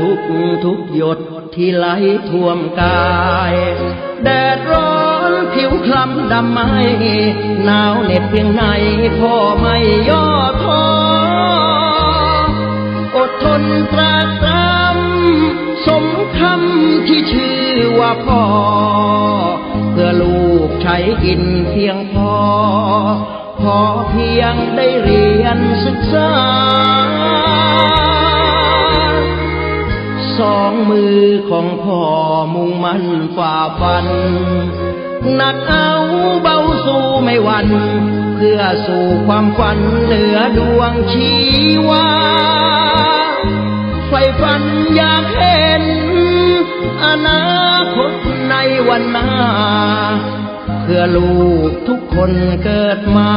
ทุกทุกหยดที่ไหลท่วมกาย แดดร้อนผิวคล้ำดำไหมหนาวเหน็บเพียงไหนพ่อไม่ย่อท้ออดทนตราตรำสมคำที่ชื่อว่าพ่อ เพื่อลูกใช้กินเพียงพอ พอเพียงได้เรียนศึกษา สองมือของพ่อมุ่งมั่นฝ่าฟัน หนักเอาเบาสู้ไม่หวันเพื่อสู่ความฝันเหนือดวงชีวาไฟฝันอยากเห็น อนาคตในวันหน้า เพื่อลูกทุกคนเกิดมา